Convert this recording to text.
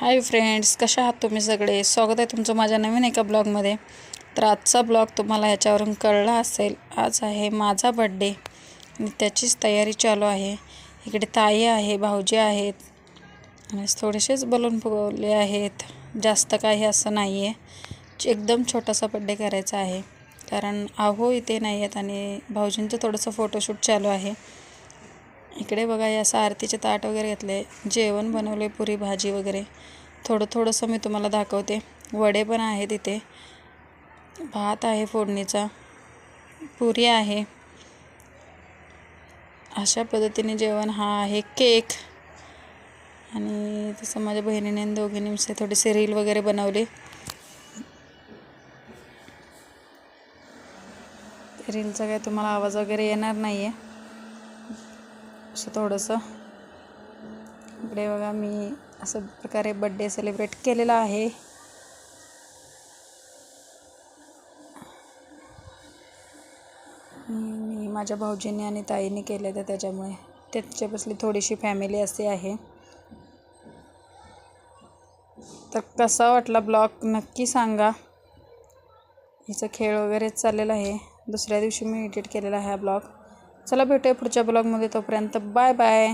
Hi friends कशा आहात तुम्ही सगळे? स्वागत आहे तुमचं माझ्या नवीन एका ब्लॉगमध्ये. तर आजचा ब्लॉग तुम्हाला ह्याच्यावरून कळला असेल आज आहे माझा बड्डे आणि त्याचीच तयारी चालू आहे. इकडे ताई आहे भाऊजी आहेत. आणि थोडेसेच बलून फुगवले आहेत. जास्त काही असं नाही आहे एकदम छोटासा बड्डे करायचा आहे. कारण आहो इथे नाही आहेत आणि भाऊजींचं थोडंसं फोटोशूट चालू आहे. इकडे बघा या असं आरतीचे ताट वगैरे घेतले. जेवण बनवले पुरी भाजी वगैरे. थोडं थोडंसं मी तुम्हाला दाखवते. वडे पण आहेत इथे. भात आहे फोडणीचा. पुरी आहे. अशा पद्धतीने जेवण हा आहे केक. आणि तसं माझ्या बहिणीने दोघींनी मिसे थोडीशी रील वगैरे बनवली. रीलचा काय तुम्हाला आवाज वगैरे येणार नाही आहे असं थोडंसं. इकडे बघा मी असं प्रकारे बड्डे सेलिब्रेट केलेला आहे. मी माझ्या भाऊजींनी आणि ताईने केले तर त्याच्यामुळे. त्याच्यापासली थोडीशी फॅमिली असे आहे. तर कसा वाटला ब्लॉग नक्की सांगा. हिचा खेळ वगैरे चाललेला आहे. दुसऱ्या दिवशी मी एडिट केलेला आहे हा ब्लॉग चला भेटूया पुढच्या ब्लॉगमध्ये तोपर्यंत बाय बाय.